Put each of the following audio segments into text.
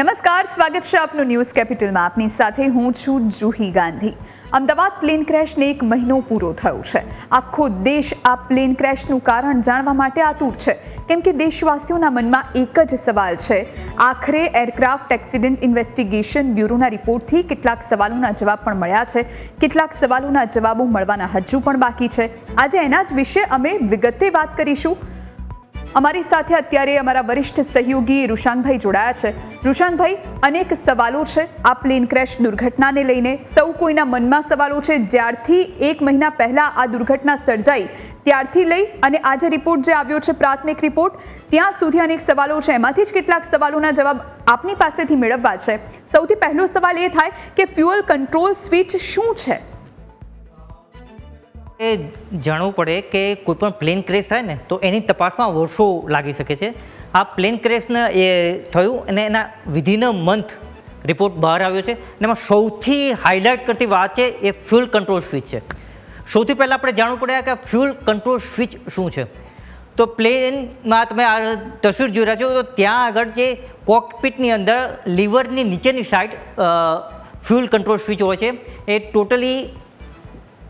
નમસ્કાર, સ્વાગત છે આપનું ન્યૂઝ કેપિટલમાં. આપની સાથે હું છું જુહી ગાંધી. અમદાવાદ પ્લેન ક્રેશને એક મહિનો પૂરો થયો છે. આખો દેશ આ પ્લેન ક્રેશનું કારણ જાણવા માટે આતુર છે. કેમ કે દેશવાસીઓના મનમાં એક જ સવાલ છે. આખરે એરક્રાફ્ટ એક્સિડન્ટ ઇન્વેસ્ટિગેશન બ્યુરોના રિપોર્ટથી કેટલાક સવાલોના જવાબ પણ મળ્યા છે. કેટલાક સવાલોના જવાબો મળવાના હજુ પણ બાકી છે. આજે એના જ વિશે અમે વિગતે વાત કરીશું. અમારી સાથે અત્યારે અમારા વરિષ્ઠ સહયોગી રૂશાનભાઈ જોડાયા છે. રૂશાનભાઈ અનેક સવાલો છે. આ પ્લેન ક્રેશ દુર્ઘટનાને લઈને સૌ કોઈના મનમાં સવાલો છે. જ્યારથી એક મહિના પહેલા આ દુર્ઘટના સર્જાઈ, ત્યારથી લઈ અને આજે રિપોર્ટ જે આવ્યો છે, પ્રાથમિક રિપોર્ટ ત્યાં સુધી અનેક સવાલો છે. એમાંથી જ કેટલાક સવાલોના જવાબ આપની પાસેથી મેળવવા છે. સૌથી પહેલો સવાલ એ થાય કે ફ્યુઅલ કંટ્રોલ સ્વિચ શું છે? એ જાણવું પડે કે કોઈ પણ પ્લેન ક્રેશ થાય ને, તો એની તપાસમાં વર્ષો લાગી શકે છે. આ પ્લેન ક્રેશને એ થયું અને એના વિધિન મંથ રિપોર્ટ બહાર આવ્યો છે. અને એમાં સૌથી હાઇલાઇટ કરતી વાત છે એ ફ્યુલ કંટ્રોલ સ્વિચ છે. સૌથી પહેલાં આપણે જાણવું પડે કે ફ્યુલ કંટ્રોલ સ્વિચ શું છે. તો પ્લેનમાં તમે આ તસવીર જોઈ રહ્યા છો, તો ત્યાં આગળ જે કોકપીટની અંદર લીવરની નીચેની સાઈડ ફ્યુલ કંટ્રોલ સ્વિચ હોય છે. એ ટોટલી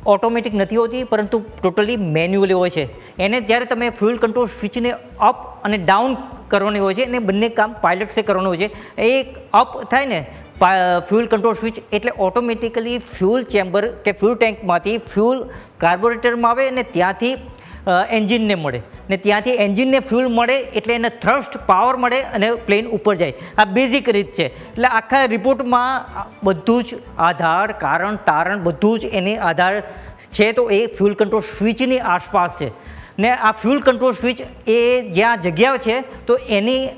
ઓટોમેટિક નથી હોતી, પરંતુ ટોટલી મેન્યુઅલી હોય છે. એને જ્યારે તમે ફ્યુલ કંટ્રોલ સ્વિચને અપ અને ડાઉન કરવાની હોય છે અને બંને કામ પાયલટ્સે કરવાનું હોય છે. એ અપ થાય ને ફ્યુલ કંટ્રોલ સ્વિચ, એટલે ઓટોમેટિકલી ફ્યુલ ચેમ્બર કે ફ્યુલ ટેન્કમાંથી ફ્યુલ કાર્બોરેટરમાં આવે અને ત્યાંથી એન્જિનને મળે. ને ત્યાંથી એન્જિનને ફ્યુલ મળે એટલે એને થ્રસ્ટ, પાવર મળે અને પ્લેન ઉપર જાય. આ બેઝિક રીત છે. એટલે આખા રિપોર્ટમાં બધું જ આધાર, કારણ, તારણ બધું જ એની આધાર છે તો એ ફ્યુલ કંટ્રોલ સ્વિચની આસપાસ છે. ને આ ફ્યુલ કંટ્રોલ સ્વિચ એ જ્યાં જગ્યા છે તો એની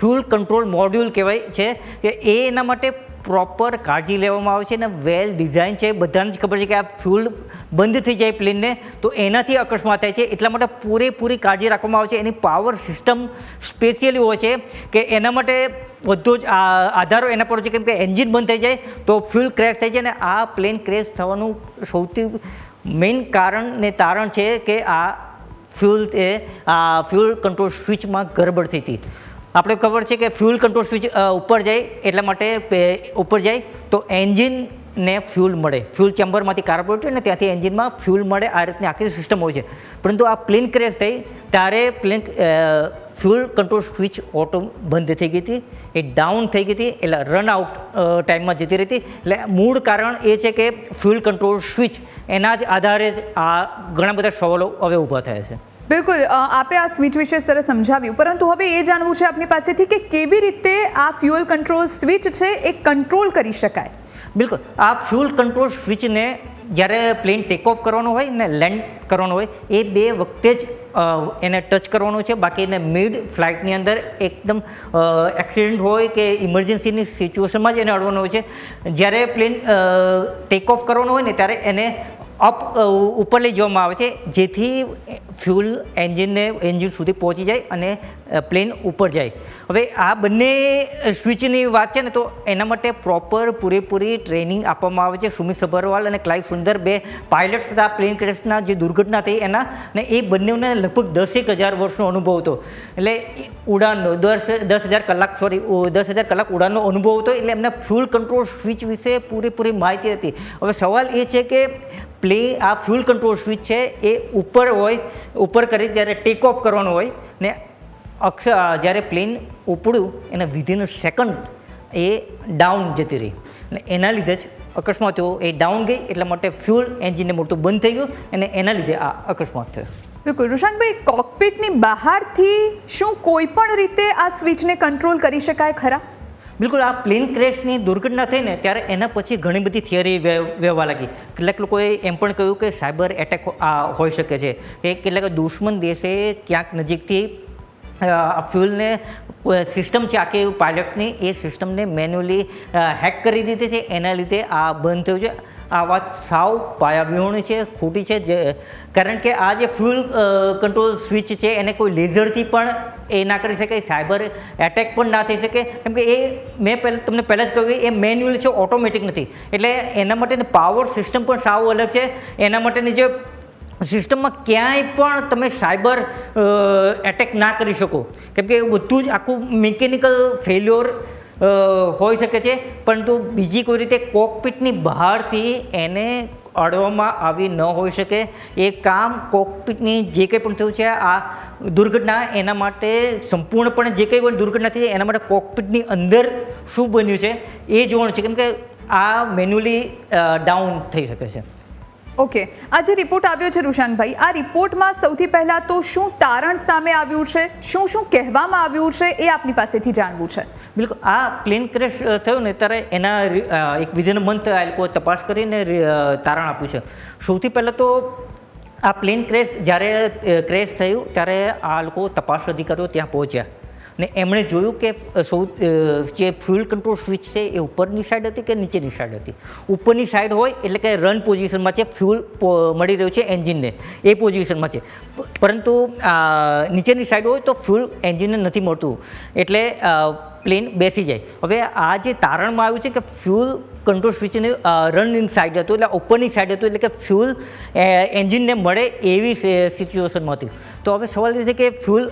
ફ્યુલ કંટ્રોલ મોડ્યુલ કહેવાય છે કે એ એના માટે પ્રોપર કાળજી લેવામાં આવે છે અને વેલ ડિઝાઇન છે, બધાને જ ખબર છે કે આ ફ્યુલ બંધ થઈ જાય પ્લેનને, તો એનાથી અકસ્માત થાય છે. એટલા માટે પૂરેપૂરી કાળજી રાખવામાં આવે છે. એની પાવર સિસ્ટમ સ્પેશિયલી હોય છે કે એના માટે બધો જ આધારો એના પર છે કેમ કે એન્જિન બંધ થઈ જાય તો ફ્યુલ ક્રેશ થાય છે અને આ પ્લેન ક્રેશ થવાનું સૌથી મેઇન કારણ ને તારણ છે કે આ ફ્યુલ એ, આ ફ્યુલ કંટ્રોલ સ્વિચમાં ગરબડ થઈ હતી. આપણે ખબર છે કે ફ્યુલ કંટ્રોલ સ્વિચ ઉપર જાય એટલા માટે ઉપર જાય તો એન્જિનને ફ્યુલ મળે. ફ્યુલ ચેમ્બરમાંથી કાર્બોરેટર ને ત્યાંથી એન્જિનમાં ફ્યુલ મળે. આ રીતની આખી સિસ્ટમ હોય છે. પરંતુ આ પ્લેન ક્રેશ થઈ, ત્યારે plane fuel control switch auto બંધ થઈ ગઈ હતી. એ ડાઉન થઈ ગઈ હતી. એટલે રન આઉટ ટાઈમમાં જતી રહી હતી. એટલે મૂળ કારણ એ છે કે ફ્યુલ કંટ્રોલ સ્વિચ એના જ આધારે જ આ ઘણા બધા સવાલો હવે ઊભા થયા છે. બિલકુલ આપે આ સ્વિચ વિશે સરસ સમજાવ્યું. પરંતુ હવે એ જાણવું છે આપની પાસેથી કે કેવી રીતે આ ફ્યુઅલ કંટ્રોલ સ્વિચ છે એ કંટ્રોલ કરી શકાય? બિલકુલ, આ ફ્યુઅલ કંટ્રોલ સ્વિચને જ્યારે પ્લેન ટેક ઓફ કરવાનું હોય ને લેન્ડ કરવાનું હોય, એ બે વખતે જ એને ટચ કરવાનું છે. બાકી એને મિડ ફ્લાઇટની અંદર એકદમ એક્સિડન્ટ હોય કે ઇમરજન્સીની સિચ્યુએશનમાં જ એને અડવાનું હોય છે. જ્યારે પ્લેન ટેક ઓફ કરવાનું હોય ને ત્યારે એને અપ ઉપર લઈ જવામાં આવે છે, જેથી ફ્યુલ એન્જિનને, એન્જિન સુધી પહોંચી જાય અને પ્લેન ઉપર જાય. હવે આ બંને સ્વિચની વાત છે ને, તો એના માટે પ્રોપર પૂરેપૂરી ટ્રેનિંગ આપવામાં આવે છે સુમિત સભરવાલ અને ક્લાઇવ સુંદર, બે પાયલટ્સ હતા પ્લેન ક્રેશના જે દુર્ઘટના થઈ એના, ને એ બંનેને લગભગ દસેક હજાર વર્ષનો અનુભવ હતો. એટલે ઉડાનનો, દસ દસ હજાર કલાક, સોરી દસ હજાર કલાક ઉડાનનો અનુભવ હતો, એટલે એમને ફ્યુલ કંટ્રોલ સ્વિચ વિશે પૂરેપૂરી માહિતી હતી. હવે સવાલ એ છે કે પ્લે આ ફ્યુલ કંટ્રોલ સ્વિચ છે, એ ઉપર હોય, ઉપર કરી જ્યારે ટેક ઓફ કરવાનું હોય, ને અક્ષ જ્યારે પ્લેન ઉપડ્યું, એના વિધિન સેકન્ડ એ ડાઉન જતી રહી. અને એના લીધે જ અકસ્માત થયો. એ ડાઉન ગઈ, એટલા માટે ફ્યુલ એન્જિનને મોટું બંધ થઈ ગયું, અને એના લીધે આ અકસ્માત થયો. બિલકુલ. રુશાંકભાઈ કોકપીટની બહારથી શું કોઈ પણ રીતે આ સ્વિચને કંટ્રોલ કરી શકાય ખરા? બિલકુલ, આ પ્લેન ક્રેશની દુર્ઘટના થઈને ત્યારે એના પછી ઘણી બધી થિયરી વહેવા લાગી. કેટલાક લોકોએ એમ પણ કહ્યું કે સાયબર એટેક હોઈ શકે છે. કે કેટલાક દુશ્મન દેશે ક્યાંક નજીકથી ફ્યુલને સિસ્ટમ છે આખી પાયલટની, એ સિસ્ટમને મેન્યુઅલી હેક કરી દીધી છે. એના લીધે આ બંધ થયું છે. આ વાત સાવ પાયાવિહોણી છે, ખોટી છે. જે, કારણ કે આ જે ફ્યુલ કંટ્રોલ સ્વિચ છે, એને કોઈ લેઝરથી પણ એ ના કરી શકે, સાયબર એટેક પણ ના થઈ શકે. કેમ કે એ મેં પહેલાં, તમને પહેલાં જ કહ્યું એ મેન્યુઅલ છે ઓટોમેટિક નથી. એટલે એના માટેની પાવર સિસ્ટમ પણ સાવ અલગ છે. એના માટેની જે સિસ્ટમમાં ક્યાંય પણ તમે સાયબર એટેક ના કરી શકો. કેમ કે બધું જ આખું મિકેનિકલ ફેલ્યોર હોઈ શકે છે. પરંતુ બીજી કોઈ રીતે કોકપીટની બહારથી એને અડવામાં આવી ન હોઈ શકે. એ કામ કોકપીટની જે કંઈ પણ થયું છે, આ દુર્ઘટના એના માટે સંપૂર્ણપણે જે કંઈ પણ દુર્ઘટના થઈ એના માટે કોકપીટની અંદર શું બન્યું છે, એ જોવાનું છે. કેમ કે આ મેન્યુઅલી ડાઉન થઈ શકે છે. ઓકે. આ જે રિપોર્ટ આવ્યો છે રુશાંકભાઈ આ રિપોર્ટમાં સૌથી પહેલા તો શું તારણ સામે આવ્યું છે? શું શું કહેવામાં આવ્યું છે? એ આપની પાસેથી જાણવું છે. બિલકુલ. આ પ્લેન ક્રેશ થયો ને ત્યારે એના એક વિધિન મંથ આ લોકોએ તપાસ કરીને તારણ આપ્યું છે. સૌથી પહેલાં તો આ પ્લેન ક્રેશ જ્યારે ક્રેશ થયું ત્યારે આ લોકો તપાસ અધિકારીઓ ત્યાં પહોંચ્યા. ને એમણે જોયું કે સૌ જે ફ્યુલ કંટ્રોલ સ્વિચ છે એ ઉપરની સાઈડ હતી કે નીચેની સાઈડ હતી? ઉપરની સાઈડ હોય એટલે કે રન પોઝિશનમાં છે ફ્યુલ મળી રહ્યું છે એન્જિનને એ પોઝિશનમાં છે. પરંતુ નીચેની સાઈડ હોય તો ફ્યુલ એન્જિનને નથી મળતું. એટલે પ્લેન બેસી જાય. હવે આ જે તારણમાં આવ્યું છે કે ફ્યુલ કંટ્રોલ સ્વિચને રન ઇન સાઈડ હતું એટલે ઉપરની સાઈડ હતું એટલે કે ફ્યુલ એન્જિનને મળે એવી સિચ્યુએશનમાં હતી. તો હવે સવાલ એ છે કે ફ્યુલ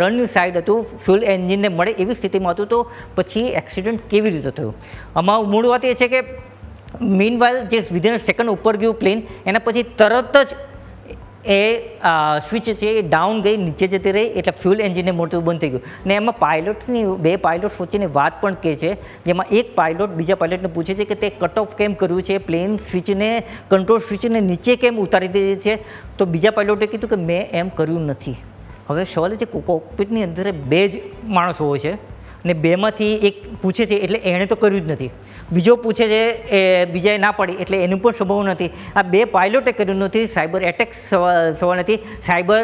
રન ઇન સાઈડ હતું ફ્યુલ એન્જિનને મળે એવી સ્થિતિમાં હતું, તો પછી એક્સિડન્ટ કેવી રીતે થયું? આમાં મૂળ વાત એ છે કે મીનવાઇલ જે વિધિન સેકન્ડ ઉપર ગયું પ્લેન એના પછી તરત જ એ સ્વિચ છે એ ડાઉન ગઈ, નીચે જતી રહી, એટલે ફ્યુલ એન્જિનને મળતું બંધ થઈ ગયું. ને એમાં પાયલોટ્સની બે પાયલોટ્સ વચ્ચેની વાત પણ કહે છે, જેમાં એક પાયલોટ બીજા પાયલોટને પૂછે છે કે તે કટ ઓફ કેમ કર્યું છે પ્લેન સ્વિચને કંટ્રોલ સ્વિચને નીચે કેમ ઉતારી દીધી છે? તો બીજા પાયલોટે કીધું કે મેં એમ કર્યું નથી. હવે સવાલ એ છે કોકપિટની અંદર બે જ માણસો હોય છે, ને બેમાંથી એક પૂછે છે, એટલે એણે તો કર્યું જ નથી. બીજો પૂછે છે, એ બીજાએ ના પાડી, એટલે એનું પણ સંભવ નથી. આ બે પાયલોટે કર્યું નથી, સાયબર એટેક સવાલ નથી. સાયબર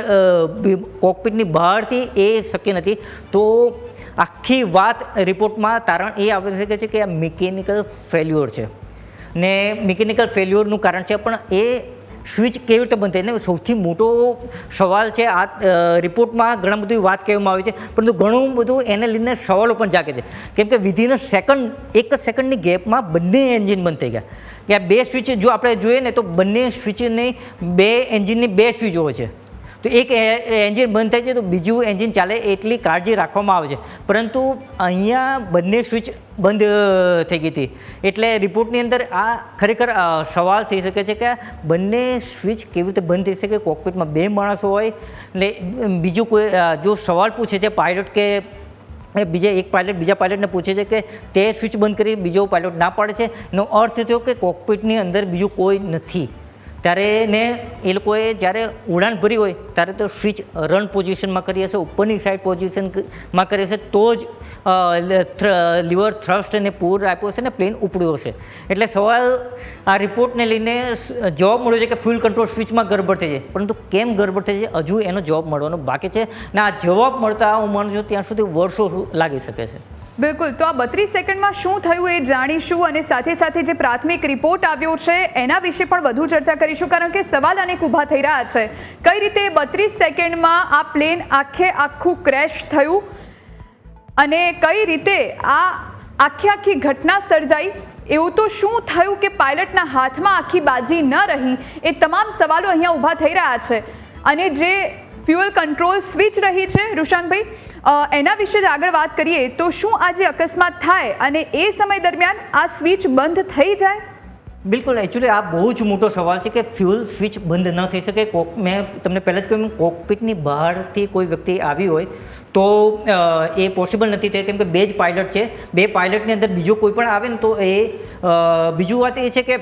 કોકપીટની બહારથી એ શક્ય નથી. તો આખી વાત રિપોર્ટમાં તારણ એ આવી શકે છે કે આ મિકેનિકલ ફેલ્યોર છે. ને મિકેનિકલ ફેલ્યોરનું કારણ છે, પણ એ સ્વિચ કેવી રીતે બંધ થાય ને સૌથી મોટો સવાલ છે, આ રિપોર્ટમાં ઘણા બધી વાત કહેવામાં આવી છે, પરંતુ ઘણું બધું એને લઈને સવાલો પણ જાગે છે. કેમ કે વિધિન સેકન્ડ એક જ સેકન્ડની ગેપમાં બંને એન્જિન બંધ થઈ ગયા. કે આ બે સ્વિચ જો આપણે જોઈએ ને, તો બંને સ્વિચની બે એન્જિનની બે સ્વિચ હોય છે. તો એક એન્જિન બંધ થાય છે, તો બીજું એન્જિન ચાલે એટલી કાળજી રાખવામાં આવે છે. પરંતુ અહીંયા બંને સ્વિચ બંધ થઈ ગઈ હતી. એટલે રિપોર્ટની અંદર આ ખરેખર સવાલ થઈ શકે છે કે બંને સ્વિચ કેવી રીતે બંધ થઈ શકે? કોકપીટમાં બે માણસો હોય, એટલે બીજું કોઈ જો સવાલ પૂછે છે પાયલોટ કે બીજા એક પાયલટ બીજા પાયલટને પૂછે છે કે તે સ્વિચ બંધ કરી બીજો પાયલટ ના પાડે છે, એનો અર્થ થયો કે કોકપીટની અંદર બીજું કોઈ નથી. ત્યારે એને એ લોકોએ જ્યારે ઉડાન ભરી હોય, ત્યારે તો સ્વિચ રન પોઝિશનમાં કરી હશે, ઉપરની સાઈડ પોઝિશનમાં કરી હશે, તો જ લીવર થ્રસ્ટ અને પૂર આપ્યો હશે ને પ્લેન ઉપડ્યું હશે. એટલે સવાલ, આ રિપોર્ટને લઈને જવાબ મળ્યો છે કે ફ્યુલ કંટ્રોલ સ્વિચમાં ગરબડ થઈ જાય. પરંતુ કેમ ગરબડ થઈ છે હજુ એનો જવાબ મળવાનો બાકી છે. ને આ જવાબ મળતા હું માનું છું ત્યાં સુધી વર્ષો લાગી શકે છે. બિલકુલ. તો આ બત્રીસ સેકન્ડમાં શું થયું એ જાણીશું અને સાથે સાથે જે પ્રાથમિક રિપોર્ટ આવ્યો છે એના વિશે પણ વધુ ચર્ચા કરીશું, કારણ કે સવાલ અનેક ઊભા થઈ રહ્યા છે. કઈ રીતે બત્રીસ સેકન્ડમાં આ પ્લેન આખે આખું ક્રેશ થયું અને કઈ રીતે આ આખી આખી ઘટના સર્જાઈ? એવું તો શું થયું કે પાયલટના હાથમાં આખી બાજી ન રહી? એ તમામ સવાલો અહીંયા ઊભા થઈ રહ્યા છે. અને જે ફ્યુઅલ કંટ્રોલ સ્વિચ રહી છે. રુશાંકભાઈ એના વિશે જ આગળ વાત કરીએ તો શું આજે અકસ્માત થાય અને એ સમય દરમિયાન આ સ્વિચ બંધ થઈ જાય? બિલકુલ એકચ્યુઅલી આ બહુ જ મોટો સવાલ છે કે ફ્યુલ સ્વિચ બંધ ન થઈ શકે. કોક, મેં તમને પહેલાં જ કહ્યું, કોકપિટની બહારથી કોઈ વ્યક્તિ આવી હોય તો એ પોસિબલ નથી. થાય કેમ કે બે જ પાયલટ છે. બે પાયલટની અંદર બીજો કોઈ પણ આવે ને તો એ બીજું વાત એ છે કે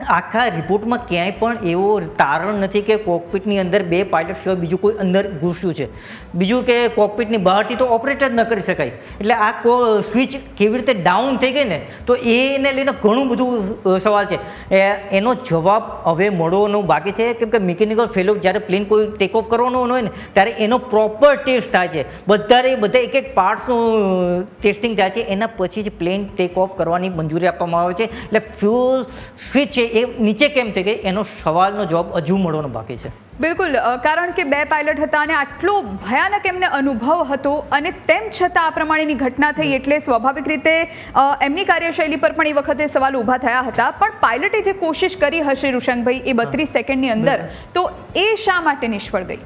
આખા રિપોર્ટમાં ક્યાંય પણ એવો તારણ નથી કે કોકપિટની અંદર બે પાયલટ સિવાય બીજું કોઈ અંદર ઘૂસ્યું છે. બીજું કે કોકપિટની બહારથી તો ઓપરેટ જ ન કરી શકાય. એટલે આ કો સ્વિચ કેવી રીતે ડાઉન થઈ ગઈ ને, તો એને લઈને ઘણું બધું સવાલ છે. એનો જવાબ હવે મળવાનો બાકી છે. કેમ કે મિકેનિકલ ફેલો જ્યારે પ્લેન કોઈ ટેક ઓફ કરવાનો હોય ને, ત્યારે એનો પ્રોપર ટેસ્ટ થાય છે. બધા બધા એક એક પાર્ટ્સનું ટેસ્ટિંગ થાય છે. એના પછી જ પ્લેન ટેક ઓફ કરવાની મંજૂરી આપવામાં આવે છે. એટલે ફ્યુલ સ્વિચ છે એ નીચે કેમ થઈ ગઈ એનો સવાલનો જવાબ હજુ મળવાનો બાકી છે? બિલકુલ કારણ કે બે પાયલટ હતા અને આટલો ભયાનક એમને અનુભવ હતો અને તેમ છતાં આ પ્રમાણેની ઘટના થઈ એટલે સ્વાભાવિક રીતે એમની કાર્યશૈલી પર પણ એ વખતે સવાલ ઊભા થયા હતા. પણ પાયલટે જે કોશિશ કરી હશે ઋષંગભાઈ એ બત્રીસ સેકન્ડની અંદર તો એ શા માટે નિષ્ફળ ગઈ?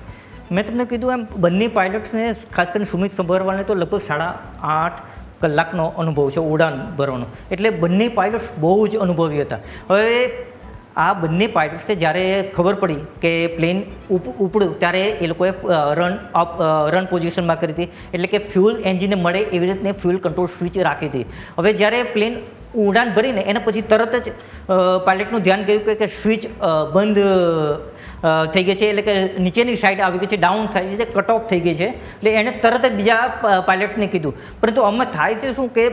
મેં તમને કીધું એમ બંને પાયલટ્સને ખાસ કરીને સુમિત સંભરવાલને તો લગભગ સાડા આઠ કલાકનો અનુભવ છે, ઉડાન ભરવાનો. એટલે બંને પાયલટ્સ બહુ જ અનુભવી હતા. હવે આ બંને પાયલટ્સને જ્યારે ખબર પડી કે પ્લેન ઉપડ્યું, ત્યારે એ લોકોએ રન અપ રન પોઝિશનમાં કરી હતી. એટલે કે ફ્યુલ એન્જિનને મળે એવી રીતને ફ્યુલ કંટ્રોલ સ્વિચ રાખી હતી. હવે જ્યારે પ્લેન ઉડાન ભરીને એના પછી તરત જ પાઇલટનું ધ્યાન ગયું કે- કે સ્વિચ બંધ થઈ ગઈ છે. એટલે કે નીચેની સાઈડ આવી ગઈ છે ડાઉન થઈ છે કટ ઓફ થઈ ગઈ છે. એટલે એણે તરત જ બીજા પાયલટને કીધું. પરંતુ આમાં થાય છે શું કે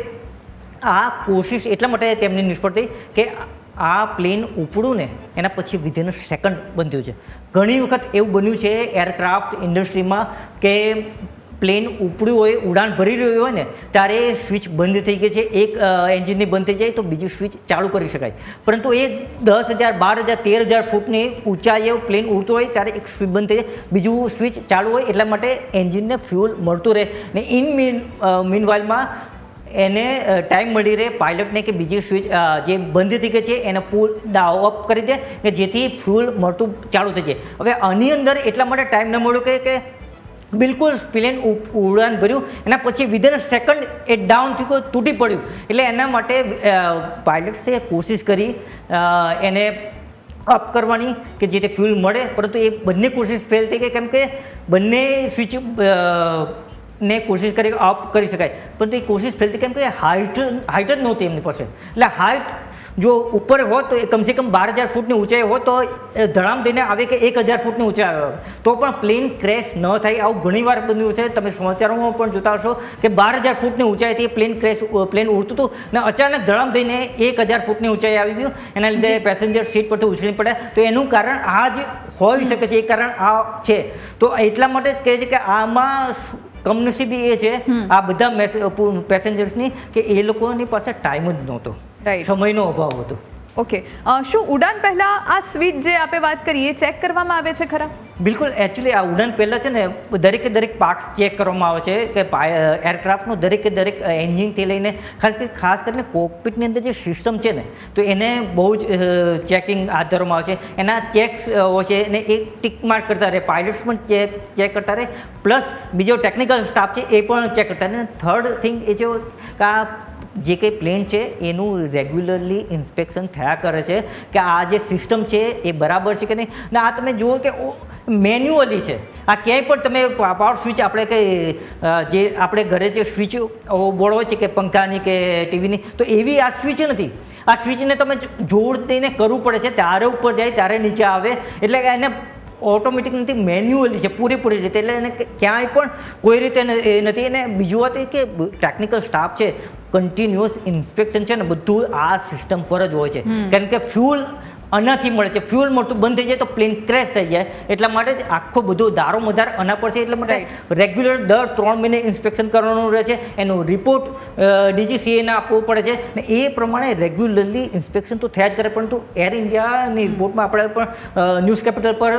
આ કોશિશ એટલા માટે તેમની નિષ્ફળ થઈ કે આ પ્લેન ઉપડું ને એના પછી વિધિન સેકન્ડ બન્યું છે. ઘણી વખત એવું બન્યું છે એરક્રાફ્ટ ઇન્ડસ્ટ્રીમાં કે પ્લેન ઉપડ્યું હોય, ઉડાન ભરી રહ્યું હોય ને, ત્યારે સ્વિચ બંધ થઈ ગઈ છે. એક એન્જિનની બંધ થઈ જાય તો બીજી સ્વિચ ચાલુ કરી શકાય. પરંતુ એ દસ હજાર, બાર હજાર, તેર હજાર ફૂટની ઊંચાઈએ પ્લેન ઉડતું હોય ત્યારે એક સ્વિચ બંધ થઈ જાય. બીજું સ્વિચ ચાલુ હોય એટલા માટે એન્જિનને ફ્યુલ મળતું રહે. ને ઇન મીન મીનવાઇલમાં એને ટાઈમ મળી રહે પાયલટને કે બીજી સ્વિચ જે બંધ થઈ ગઈ છે એને પુલ ડાઉ અપ કરી દે કે જેથી ફ્યુલ મળતું ચાલુ થઈ જાય. હવે આની અંદર એટલા માટે ટાઈમ ન મળ્યો કે કે બિલકુલ પ્લેન ઉડાન ભર્યું. એના પછી વિધન સેકન્ડ એ ડાઉન થયું કોઈ તૂટી પડ્યું. એટલે એના માટે પાયલટ્સે કોશિશ કરી એને અપ કરવાની કે જેથી ફ્યુલ મળે. પરંતુ એ બંને કોશિશ ફેલ થઈ ગઈ. કેમ કે બંને સ્વિચ ને કોશિશ કરી અપ કરી શકાય. પરંતુ એ કોશિશ ફેલ થઈ કેમ કે હાઇટ હાઇટ જ નહોતી એમની પાસે. એટલે હાઇટ જો ઉપર હોત તો એ કમસે કમ બાર હજાર ફૂટની ઊંચાઈ હોત તો એ ધડામ દઈને આવે કે એક હજાર ફૂટની ઊંચાઈ આવે. તો પણ પ્લેન ક્રેશ ન થાય આવું ઘણીવાર બન્યું છે. તમે સમાચારોમાં પણ જોતા હશો કે બાર હજાર ફૂટની ઊંચાઈથી પ્લેન ક્રેશ પ્લેન ઉડતું હતું ને અચાનક ધડામ દઈને એક હજાર ફૂટની ઊંચાઈ આવી ગયું. એના લીધે પેસેન્જર સીટ પરથી ઉછળી પડે તો એનું કારણ આ જ હોઈ શકે છે. એ કારણ આ છે. તો એટલા માટે જ કહે છે કે આમાં કમનસીબી એ છે આ બધા પેસેન્જર્સની કે એ લોકોની પાસે ટાઈમ જ નહોતો. Right. સમયનો અભાવ હતો. ઓકે શું ઉડાન પહેલા આ સ્વીટ જે આપે વાત કરીએ ચેક કરવામાં આવે છે ખરા? બિલકુલ એકચ્યુઅલી આ ઉડાન પહેલાં છે ને દરેકે દરેક પાર્ટ્સ ચેક કરવામાં આવે છે કે એરક્રાફ્ટનું દરેકે દરેક એન્જિનથી લઈને ખાસ કરી ખાસ કરીને કોકપિટની અંદર જે સિસ્ટમ છે ને તો એને બહુ જ ચેકિંગ હાથ ધરવામાં આવે છે. એના ચેક્સ છે અને એ ટીક માર્ક કરતા રહે. પાયલટ્સ પણ ચેક ચેક કરતા રહે. પ્લસ બીજો ટેકનિકલ સ્ટાફ છે એ પણ ચેક કરતા રહે. થર્ડ થિંગ એ છે કે આ જે કંઈ પ્લેન છે, એનું રેગ્યુલરલી ઇન્સ્પેક્શન થયા કરે છે કે આ જે સિસ્ટમ છે, એ બરાબર છે કે નહીં? ને આ તમે જુઓ કે મેન્યુઅલી છે. આ ક્યાંય પણ તમે પાવર સ્વિચ આપણે કે જે આપણે ઘરે જે સ્વિચ બોર્ડ હોય છે કે પંખાની કે ટીવીની, તો એવી આ સ્વિચ નથી. આ સ્વિચને તમે જોડ દઈને કરવું પડે છે, ત્યારે ઉપર જાય, ત્યારે નીચે આવે. એટલે એને ઓટોમેટિક નથી મેન્યુઅલી છે પૂરેપૂરી રીતે. એટલે એને ક્યાંય પણ કોઈ રીતે એ નથી. અને બીજું વાત એ કે ટેકનિકલ સ્ટાફ છે કન્ટિન્યુઅસ ઇન્સ્પેક્શન છે ને બધું આ સિસ્ટમ પર જ હોય છે. કારણ કે ફ્યુલ આનાથી મળે છે. ફ્યુઅલ મળતું બંધ થઈ જાય તો પ્લેન ક્રેશ થઈ જાય. એટલા માટે જ આખો બધો દારો મધાર આના પર છે એટલા માટે રેગ્યુલર દર ત્રણ મહિને ઇન્સ્પેક્શન કરવાનું રહે છે. એનો રિપોર્ટ ડીજીસીએને આપવો પડે છે. ને એ પ્રમાણે રેગ્યુલરલી ઇન્સ્પેક્શન તો થયા જ કરે. પરંતુ એર ઇન્ડિયાની રિપોર્ટમાં આપણે પણ ન્યૂઝ કેપિટલ પર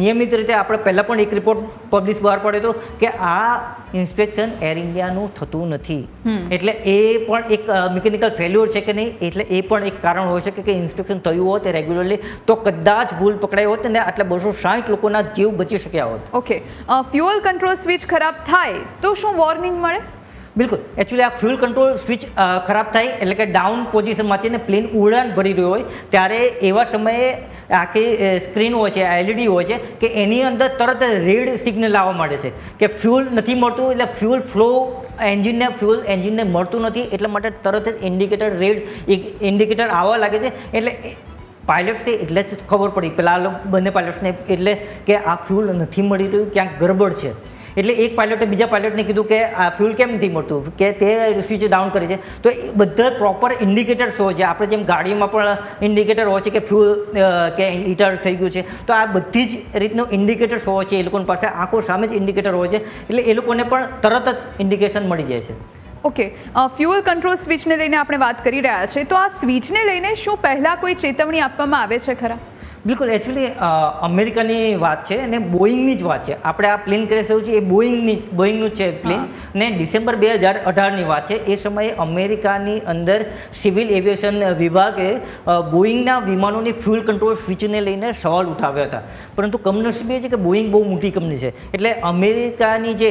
નિયમિત રીતે આપણે પહેલાં પણ એક રિપોર્ટ પબ્લિશ બહાર પડ્યો હતો કે આ ઇન્સ્પેક્શન એર ઇન્ડિયાનું થતું નથી. એટલે એ પણ એક મિકેનિકલ ફેલ્યુર છે કે નહીં? એટલે એ પણ એક કારણ હોઈ શકે કે ઇન્સ્પેક્શન થયું હોત રેગ્યુલરલી તો કદાચ ભૂલ પકડાઈ હોત ને આટલા બસો સાઠ લોકોના જીવ બચી શક્યા હોત. ઓકે ફ્યુઅલ કંટ્રોલ સ્વિચ ખરાબ થાય તો શું વોર્નિંગ મળે? બિલકુલ. એકચ્યુઅલી આ ફ્યુલ કંટ્રોલ સ્વિચ ખરાબ થાય એટલે કે ડાઉન પોઝિશનમાં છે ને પ્લેન ઉડાન ભરી રહ્યો હોય ત્યારે એવા સમયે આખી સ્ક્રીન હોય છે એલઈડી હોય છે કે એની અંદર તરત રેડ સિગ્નલ આવવા માંડે છે કે ફ્યુલ નથી મળતું એટલે ફ્યુલ ફ્લો એન્જિનને ફ્યુલ એન્જિનને મળતું નથી એટલા માટે તરત જ ઇન્ડિકેટર રેડ ઇન્ડિકેટર આવવા લાગે છે એટલે પાયલટ્સે એટલે જ ખબર પડી. પેલા બંને પાયલટ્સને એટલે કે આ ફ્યુલ નથી મળી રહ્યું, ક્યાંક ગરબડ છે. એટલે એક પાયલટે બીજા પાયલટને કીધું કે આ ફ્યુલ કેમ નથી મળતું? કે તે સ્વિચ ડાઉન કરે છે. તો એ બધા પ્રોપર ઇન્ડિકેટર્સ હોય છે. આપણે જેમ ગાડીમાં પણ ઇન્ડિકેટર હોય છે કે ફ્યુલ કે હીટર થઈ ગયું છે, તો આ બધી જ રીતનું ઇન્ડિકેટર્સ હોય છે. એ લોકોની પાસે આંખો સામે જ ઇન્ડિકેટર હોય છે. એટલે એ લોકોને પણ તરત જ ઇન્ડિકેશન મળી જાય છે. ઓકે ફ્યુઅલ કંટ્રોલ સ્વિચને લઈને આપણે વાત કરી રહ્યા છીએ. તો આ સ્વિચને લઈને શું પહેલાં કોઈ ચેતવણી આપવામાં આવે છે ખરા? બિલકુલ એકચ્યુઅલી અમેરિકાની વાત છે અને બોઈંગની જ વાત છે. આપણે આ પ્લેન ક્રેશ થયું છે એ બોઈંગની બોઈંગનું છે પ્લેન ને ડિસેમ્બર બે હજાર અઢારની વાત છે. એ સમયે અમેરિકાની અંદર સિવિલ એવિએશન વિભાગે બોઈંગના વિમાનોની ફ્યુલ કંટ્રોલ સ્વિચને લઈને સવાલ ઉઠાવ્યા હતા. પરંતુ કમનસીબે એ છે કે બોઈંગ બહુ મોટી કંપની છે. એટલે અમેરિકાની જે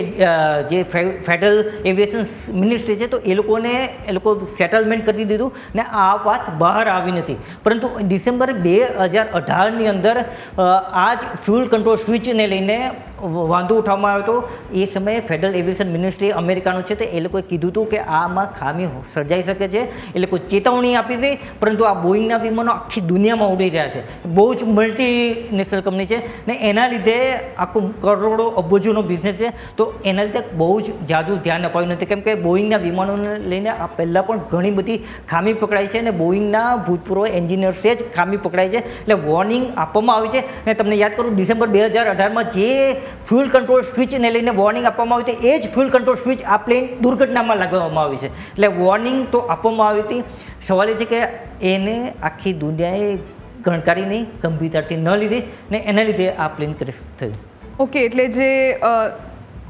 જે ફેડરલ એવિએશન મિનિસ્ટ્રી છે તો એ લોકોને એ લોકો સેટલમેન્ટ કરી દીધું ને આ વાત બહાર આવી નથી. પરંતુ ડિસેમ્બર બે હજાર અઢારની અંદર આ જ ફ્યુલ કંટ્રોલ સ્વિચને લઈને વાંધો ઉઠાવવામાં આવ્યો હતો. એ સમયે ફેડરલ એવિએશન મિનિસ્ટ્રી અમેરિકાનું છે તે એ લોકોએ કીધું હતું કે આમાં ખામી સર્જાઈ શકે છે. એ લોકો ચેતવણી આપી હતી, પરંતુ આ બોઈંગના વિમાનો આખી દુનિયામાં ઉડી રહ્યા છે. બહુ જ મલ્ટી નેશનલ કંપની છે ને એના લીધે આખું કરોડો અબોજોનો બિઝનેસ છે. તો એના લીધે બહુ જ જાજુ ધ્યાન અપાયું નથી. કેમ કે બોઈંગના વિમાનોને લઈને આ પહેલાં પણ ઘણી બધી ખામી પકડાઈ છે અને બોઈંગના ભૂતપૂર્વ એન્જિનિયર્સે જ ખામી પકડાઈ છે. એટલે વોર્નિંગ આપવામાં આવી છે. ને તમને યાદ કરું, ડિસેમ્બર બે હજાર અઢારમાં જે ફ્યુલ કંટ્રોલ સ્વિચને લઈને વોર્નિંગ આપવામાં આવી હતી. એ જ ફ્યુલ કંટ્રોલ સ્વિચ આ પ્લેન દુર્ઘટનામાં લગાવવામાં આવી છે. એટલે વોર્નિંગ તો આપવામાં આવી હતી. સવાલ એ છે કે એને આખી દુનિયાએ ગણકારી નહીં ગંભીરતાથી ન લીધી ને એના લીધે આ પ્લેન ક્રેશ થયું. ઓકે એટલે જે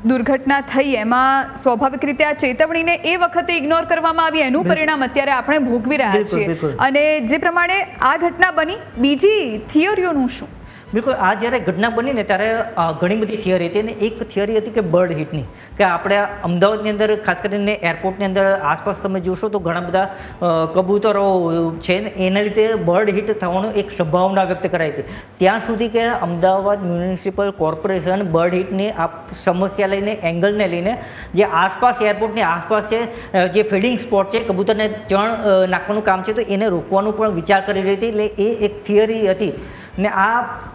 દુર્ઘટના થઈ એમાં સ્વાભાવિક રીતે આ ચેતવણીને એ વખતે ઇગ્નોર કરવામાં આવી એનું પરિણામ અત્યારે આપણે ભોગવી રહ્યા છીએ. અને જે પ્રમાણે આ ઘટના બની બીજી થિયરીઓનું શું? બિલકુલ આ જ્યારે ઘટના બની ને ત્યારે ઘણી બધી થિયરી હતી અને એક થિયરી હતી કે બર્ડ હિટની કે આપણે અમદાવાદની અંદર, ખાસ કરીને એરપોર્ટની અંદર આસપાસ તમે જોશો તો ઘણા બધા કબૂતરો છે ને, એના લીધે બર્ડ હિટ થવાનું એક સંભાવના વ્યક્ત કરાઈ હતી. ત્યાં સુધી કે અમદાવાદ મ્યુનિસિપલ કોર્પોરેશન બર્ડ હિટની આ સમસ્યા લઈને એંગલને લઈને જે આસપાસ એરપોર્ટની આસપાસ છે જે ફીડિંગ સ્પોટ છે, કબૂતરને ચણ નાખવાનું કામ છે, તો એને રોકવાનું પણ વિચાર કરી રહી હતી. એટલે એ એક થિયરી હતી. ને આ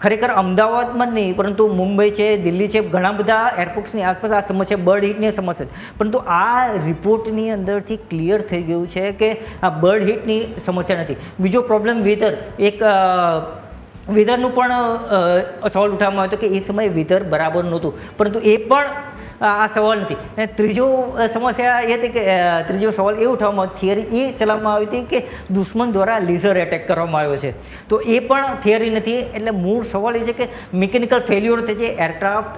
ખરેખર અમદાવાદમાં જ નહીં, પરંતુ મુંબઈ છે, દિલ્હી છે, ઘણા બધા એરપોર્ટ્સની આસપાસ આ સમસ્યા, બર્ડ હિટની સમસ્યા છે. પરંતુ આ રિપોર્ટની અંદરથી ક્લિયર થઈ ગયું છે કે આ બર્ડ હિટની સમસ્યા નથી. બીજો પ્રોબ્લેમ વેધર એક વેધરનું પણ સવાલ ઉઠાવવામાં આવ્યો હતો કે એ સમયે વેધર બરાબર નહોતું. પરંતુ એ પણ આ સવાલ નથી ત્રીજો સમસ્યા એ હતી કે ત્રીજો સવાલ એ ઉઠાવવામાં થિયરી એ ચલાવવામાં આવી હતી કે દુશ્મન દ્વારા લેઝર એટેક કરવામાં આવ્યો છે. તો એ પણ થિયરી નથી. એટલે મૂળ સવાલ એ છે કે મિકેનિકલ ફેલ્યોર થઈ છે એરક્રાફ્ટ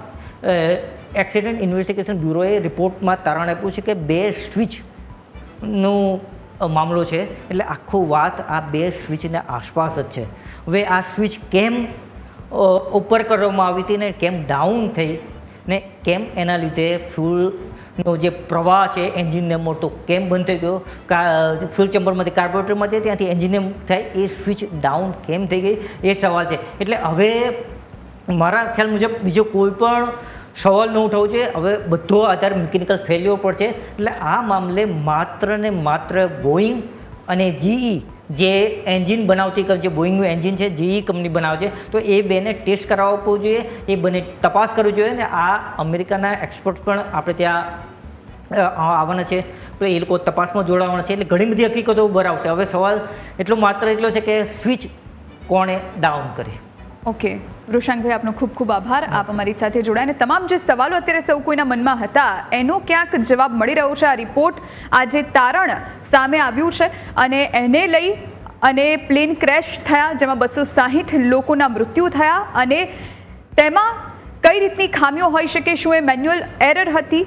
એક્સિડન્ટ ઇન્વેસ્ટિગેશન બ્યુરોએ રિપોર્ટમાં તારણ આપ્યું છે કે બે સ્વિચ નો મામલો છે. એટલે આખું વાત આ બે સ્વિચને આસપાસ જ છે. હવે આ સ્વિચ કેમ ઉપર કરવામાં આવી હતી ને કેમ ડાઉન થઈ ને કેમ એના લીધે ફ્યુલનો જે પ્રવાહ છે એન્જિનને મોટો, કેમ બંધ થઈ ગયો? ફ્યુલ ચેમ્બરમાંથી કાર્બોરેટરમાંથી છે ત્યાંથી એન્જિનને થાય, એ સ્વિચ ડાઉન કેમ થઈ ગઈ? એ સવાલ છે. એટલે હવે મારા ખ્યાલ મુજબ બીજો કોઈ પણ સવાલ ન ઉઠાવવો જોઈએ. હવે બધો આધાર મિકેનિકલ ફેલ્યોર પર છે. એટલે આ મામલે માત્ર ને માત્ર બોઈંગ અને જીઈ જે એન્જિન બનાવતી જે બોઈંગનું એન્જિન છે જીઈ કંપની બનાવે છે, તો એ બેને ટેસ્ટ કરાવવો જોઈએ. એ બંને તપાસ કરવી જોઈએ ને આ અમેરિકાના એક્સપર્ટ પણ આપણે ત્યાં આવવાના છે. એટલે એ લોકો તપાસમાં જોડાવાના છે. એટલે ઘણી બધી હકીકતો બહાર આવશે. હવે સવાલ એટલો માત્ર એટલો છે કે સ્વિચ કોણે ડાઉન કરી? ઓકે. વૃષાંકભાઈ આપનો ખૂબ ખૂબ આભાર. આપ અમારી સાથે જોડાયા તમામ જે સવાલો અત્યારે સૌ કોઈના મનમાં હતા, એનો ક્યાંક જવાબ મળી રહ્યો છે આ રિપોર્ટ. આજે તારણ સામે આવ્યું છે અને એને લઈ અને પ્લેન ક્રેશ થયા, જેમાં બસો સાહીઠ લોકોના મૃત્યુ થયા અને તેમાં કઈ રીતની ખામીઓ હોઈ શકે, શું એ મેન્યુઅલ એરર હતી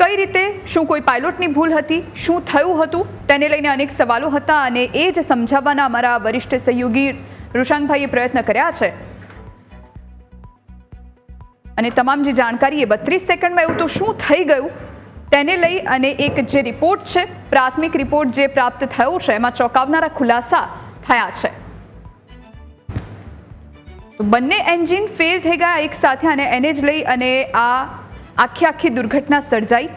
કઈ રીતે, શું કોઈ પાયલોટની ભૂલ હતી, શું થયું હતું, તેને લઈને અનેક સવાલો હતા અને એ જ સમજાવવાના અમારા વરિષ્ઠ સહયોગી ઋષાંકભાઈએ પ્રયત્ન કર્યા છે. અને તમામ જે જાણકારી એ બત્રીસ સેકન્ડમાં એવું તો શું થઈ ગયું, તેને લઈ અને એક જે રિપોર્ટ છે, પ્રાથમિક રિપોર્ટ જે પ્રાપ્ત થયો છે, એમાં ચોંકાવનારા ખુલાસા થયા છે. બંને એન્જિન ફેલ થઈ ગયા એક સાથે અને એને જ લઈ અને આ આખી આખી દુર્ઘટના સર્જાઈ.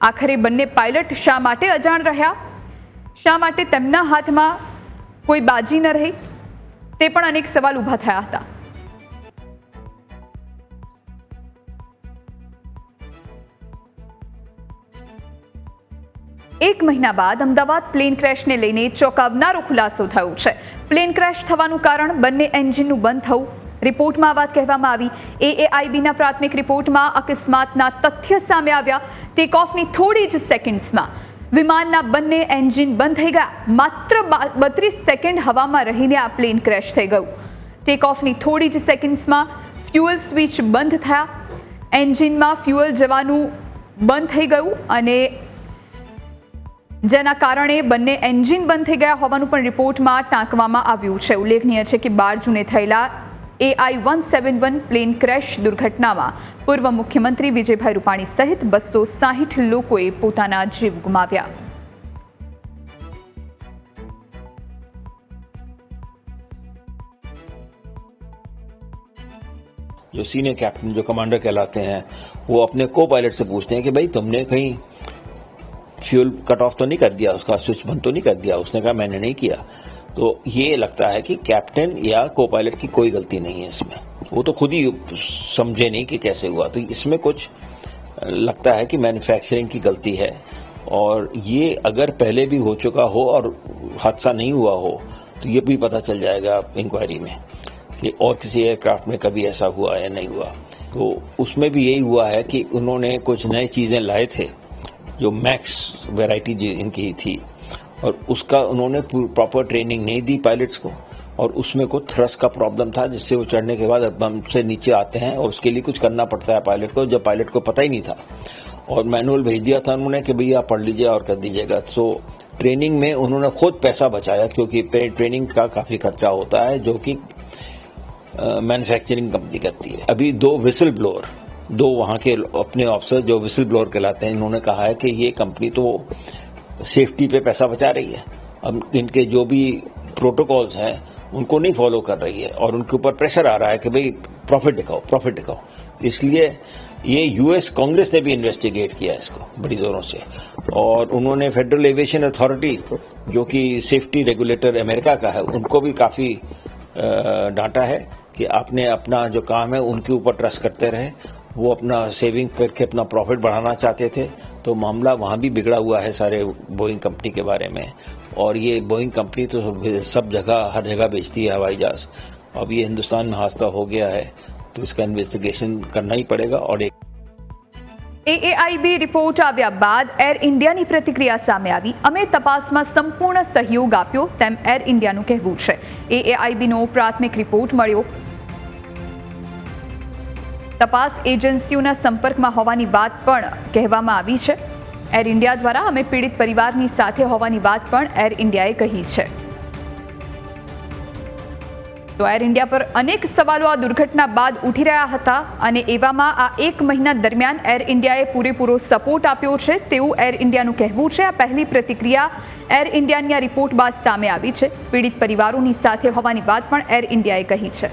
આખરે બંને પાયલટ શા માટે અજાણ રહ્યા? શા માટે તેમના હાથમાં કોઈ બાજી ન રહી? તે પણ અનેક સવાલ ઊભા થયા હતા. એક મહિના બાદ અમદાવાદ પ્લેન ક્રેશને લઈને ચોંકાવનારો ખુલાસો થયો છે. પ્લેન ક્રેશ થવાનું કારણ બંને એન્જિનનું બંધ થવું. રિપોર્ટમાં વાત કહેવામાં આવી. એએઆઈબીના પ્રાથમિક રિપોર્ટમાં અકસ્માતના તથ્ય સામે આવ્યા. ટેક ઓફની થોડી જ સેકન્ડ્સમાં વિમાનના બંને એન્જિન બંધ થઈ ગયા. માત્ર બત્રીસ સેકન્ડ હવામાં રહીને આ પ્લેન ક્રેશ થઈ ગયું. ટેક ઓફની થોડી જ સેકન્ડ્સમાં ફ્યુઅલ સ્વિચ બંધ થયા. એન્જિનમાં ફ્યુઅલ જવાનું બંધ થઈ ગયું અને જેના કારણે બંને એન્જિન બંધ થઈ ગયા હોવાનું પણ રિપોર્ટમાં ટાંકવામાં આવ્યું છે. ઉલ્લેખનીય છે કે બાર જૂને થયેલા AI one seven one plane crash દુર્ઘટનામાં પૂર્વ મુખ્યમંત્રી વિજયભાઈ રૂપાણી સહિત બસો સાહીઠ લોકોએ પોતાના જીવ ગુમાવ્યા जो सीनियर कैप्टन जो कमांडर कहलाते हैं वो अपने को पायलट से पूछते हैं कि भाई तुमने कहीं फ्यूल कट ऑफ तो नहीं कर दिया उसका स्विच बंद तो नहीं कर दिया उसने कहा मैंने नहीं किया तो ये लगता है कि कैप्टन या को पायलट की कोई गलती नहीं है इसमें। वो तो खुद ही समझे नहीं कि कैसे हुआ। तो इसमें कुछ लगता है कि मैन्युफैक्चरिंग की गलती है। और ये अगर पहले भी हो चुका हो और हादसा नहीं हुआ हो तो ये भी पता चल जाएगा इंक्वायरी में कि और किसी एयरक्राफ्ट में कभी ऐसा हुआ या नहीं हुआ। तो उसमें भी यही हुआ है कि उन्होंने कुछ नए चीज़ें लाए थे, जो मैक्स वैरायटी जो इनकी थी। और उसका उन्होंने प्रॉपर ट्रेनिंग नहीं दी पायलट्स को। और उसमें कुछ थ्रस का प्रॉब्लम था, जिससे वो चढ़ने के बाद बम से नीचे आते हैं और उसके लिए कुछ करना पड़ता है पायलट को जब पायलट को पता ही नहीं था। और मैनुअल भेज दिया था उन्होंने कि भैया पढ़ लीजिए और कर दीजिएगा। सो ट्रेनिंग में उन्होंने खुद पैसा बचाया, क्योंकि ट्रेनिंग का काफ़ी खर्चा होता है, जो कि मैन्युफैक्चरिंग कंपनी करती है। अभी दो विसल ब्लोअर दो वहाँ के अपने ऑफिसर जो विसल ब्लोअर कहलाते हैं, इन्होंने कहा है कि ये कंपनी तो सेफ्टी पे पैसा बचा रही है। अब इनके जो भी प्रोटोकॉल्स हैं, उनको नहीं फॉलो कर रही है और उनके ऊपर प्रेशर आ रहा है कि भाई प्रॉफिट दिखाओ प्रॉफिट दिखाओ। इसलिए ये यूएस कांग्रेस ने भी इन्वेस्टिगेट किया इसको, बड़ी जोरों से। और उन्होंने फेडरल एविएशन अथॉरिटी जो कि सेफ्टी रेगुलेटर अमेरिका का है, उनको भी काफ़ी डांटा है कि आपने अपना जो काम है, उनके ऊपर ट्रस्ट करते रहे वो अपना सेविंग करके अपना प्रॉफिट बढ़ाना चाहते थे तो मामला वहाँ भी बिगड़ा हुआ है सारे बोइंग कंपनी के बारे में और ये बोइंग कंपनी तो सब- सब जगह हर जगह बेचती है हवाई जहाज अब ये हिंदुस्तान में हादसा हो गया है तो इसका इन्वेस्टिगेशन करना ही पड़ेगा और एक એએઆઈબી રિપોર્ટ આવ્યા બાદ એર ઇન્ડિયાની પ્રતિક્રિયા સામે આવી અમે તપાસમાં સંપૂર્ણ સહયોગ આપ્યો તેમ એર ઇન્ડિયાનું કહેવું છે એએઆઈબીનો પ્રાથમિક રિપોર્ટ મળ્યો તપાસ એજન્સીઓના સંપર્કમાં હોવાની વાત પણ કહેવામાં આવી છે. એર ઇન્ડિયા દ્વારા અમે પીડિત પરિવારની સાથે હોવાની વાત પણ એર ઇન્ડિયાએ કહી છે. તો એર ઇન્ડિયા પર અનેક સવાલો આ દુર્ઘટના બાદ ઉઠી રહ્યા હતા અને એવામાં આ એક મહિના દરમિયાન એર ઇન્ડિયાએ પૂરેપૂરો સપોર્ટ આપ્યો છે તેવું એર ઇન્ડિયાનું કહેવું છે. આ પહેલી પ્રતિક્રિયા એર ઇન્ડિયાની આ રિપોર્ટ બાદ સામે આવી છે. પીડિત પરિવારોની સાથે હોવાની વાત પણ એર ઇન્ડિયાએ કહી છે.